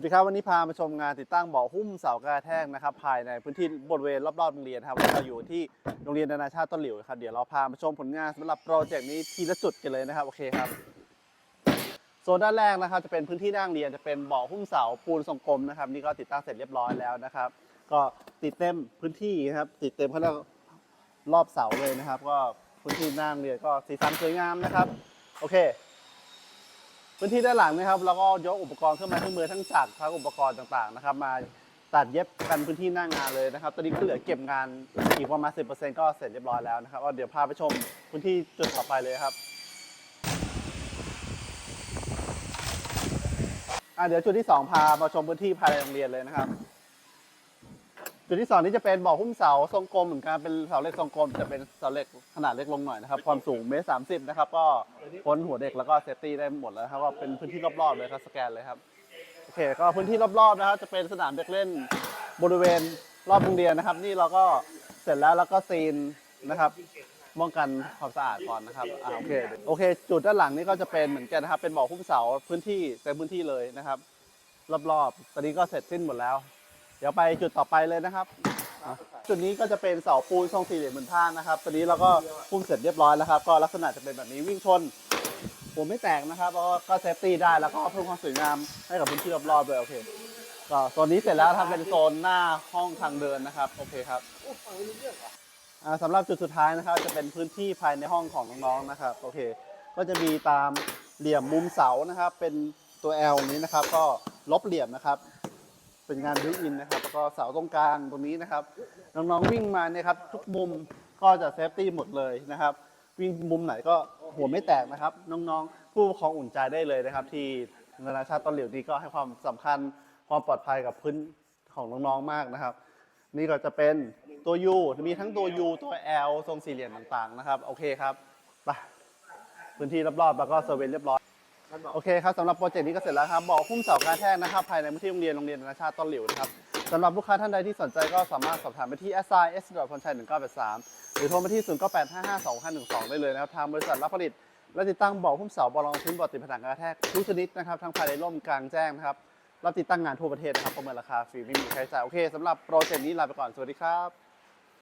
สวัสดีครับ วันนี้พามาชมงานติดตั้งเบาะหุ้มเสากระแทกนะครับภายในพื้นที่บริเวณรอบๆโรงเรียนครับเราอยู่ที่โรงเรียนนานาชาติต้นหลิวครับเดี๋ยวเราพามาชมผลงานสำหรับโปรเจกต์นี้ทีละจุดกันเลยนะครับโอเคครับโซนด้านแรกนะครับจะเป็นพื้นที่นั่งเรียนจะเป็นเบาะหุ้มเสาปูนทรงกลมนะครับนี่ก็ติดตั้งเสร็จเรียบร้อยแล้วนะครับ ก็ติดเต็มพื้นที่นะครับติดเต็มเขาเรียกรอบเสาเลยนะครับ ก็พื้นที่นั่งเรียนก็สีสันสวยงามนะครับโอเค พื้นที่ด้านหลังนะครับเราก็ยกอุปกรณ์เครื่องไม้เครื่องมือทั้งจักรทั้งอุปกรณ์ต่างๆนะครับ มาตัดเย็บกันพื้นที่หน้างานเลยนะครับตอนนี้ก็เหลือเก็บงานอีกประมาณ10%ก็เสร็จเรียบร้อยแล้วนะครับก็เดี๋ยวพาไปชมพื้นที่จุดต่อไปเลยครับอะเดี๋ยวจุดที่สองพามาชมพื้นที่ภายในโรงเรียนเลยนะครับ จุดที่สองนี้จะเป็นบ่อหุ้มเสาทรงกลมเหมือนกันเป็นเสาเหล็กทรงกลมจะเป็นเสาเหล็กขนาดเล็กลงหน่อยนะครับความสูงเมตรสามสิบนะครับก็พ้นหัวเด็กแล้วก็เซฟตี้ได้หมดแล้วครับก็เป็นพื้นที่รอบๆเลยครับสแกนเลยครับโอเคก็พื้นที่รอบๆนะครับจะเป็นสนามเด็กเล่นบริเวณรอบโรงเรียนนะครับ นี่เราก็เสร็จแล้วแล้วก็ซีนนะครับป้องกันความสะอาดก่อนนะครับอ่าโอเคโอเค จุดด้านหลังนี่ก็จะเป็นเหมือนกันนะครับ เป็นบ่อหุ้มเสาพื้นที่เต็มพื้นที่เลยนะครับ รอบๆตอนนี้ก็เสร็จสิ้นหมดแล้ว เดี๋ยวไปจุดต่อไปเลยนะครับ จุดนี้ก็จะเป็นเสาปูนทรงสี่เหลี่ยมเหมือนท่านนะครับตอนนี้เราก็พุ่มเสร็จเรียบร้อยแล้วครับ ก็ลักษณะจะเป็นแบบนี้วิ่งชนหัวไม่แตกนะครับแล้วก็เซฟตี้ได้แล้วก็เพิ่มความสวยงามให้กับพื้นที่รอบๆเลยโอเคก็โซนนี้เสร็จแล้วทำเป็นโซนหน้าห้องทางเดินนะครับโอเคครับอ่าสำหรับจุดสุดท้ายนะครับ จะเป็นพื้นที่ภายในห้องของน้องๆนะครับโอเค ก็จะมีตามเหลี่ยมมุมเสานะครับ เป็นตัว L นี้นะครับ ก็ลบเหลี่ยมนะครับ เป็นงานบิวอินนะครับแล้วก็เสาตรงกลางตรงนี้นะครับ น้องๆวิ่งมาเนี่ยครับทุกมุมก็จะเซฟตี้หมดเลยนะครับ วิ่งมุมไหนก็หัวไม่แตกนะครับ น้องๆ ผู้ปกครองอุ่นใจได้เลยนะครับ ที่นานาชาติต้นเหลิวนี่ก็ให้ความสำคัญความปลอดภัยกับพื้นของน้องๆมากนะครับ นี่ก็จะเป็นตัว U มีทั้งตัว U ตัว L ทรงสี่เหลี่ยมต่างๆนะครับ โอเคครับไปพื้นที่รอบๆแล้วก็เซอร์เวยเรียบร้อย โอเคครับสำหรับโปรเจกต์นี้ก็เสร็จแล้วครับบอกหุ้มเสาการแทกนะครับภายในพื้นที่โรงเรียนโรงเรียนนานาชาติต้นหลิวนะครับสำหรับลูกค้าท่านใดที่สนใจก็สามารถสอบถามไปที่ s i s พลชัย1983 หรือโทรมาที่ 0985525512 ได้เลยนะครับทางบริษัทรับผลิต และติดตั้งบอกหุ้มเสาบอลรองพื้นบอติดผนังการแทกทุกชนิดนะครับทั้งภายในร่มกลางแจ้งนะครับรับติดตั้งงานทั่วประเทศนะครับประเมินราคาฟรีไม่มีค่าใช้จ่ายโอเคสำหรับโปรเจกต์นี้ลาไปก่อนสวัสดีครับ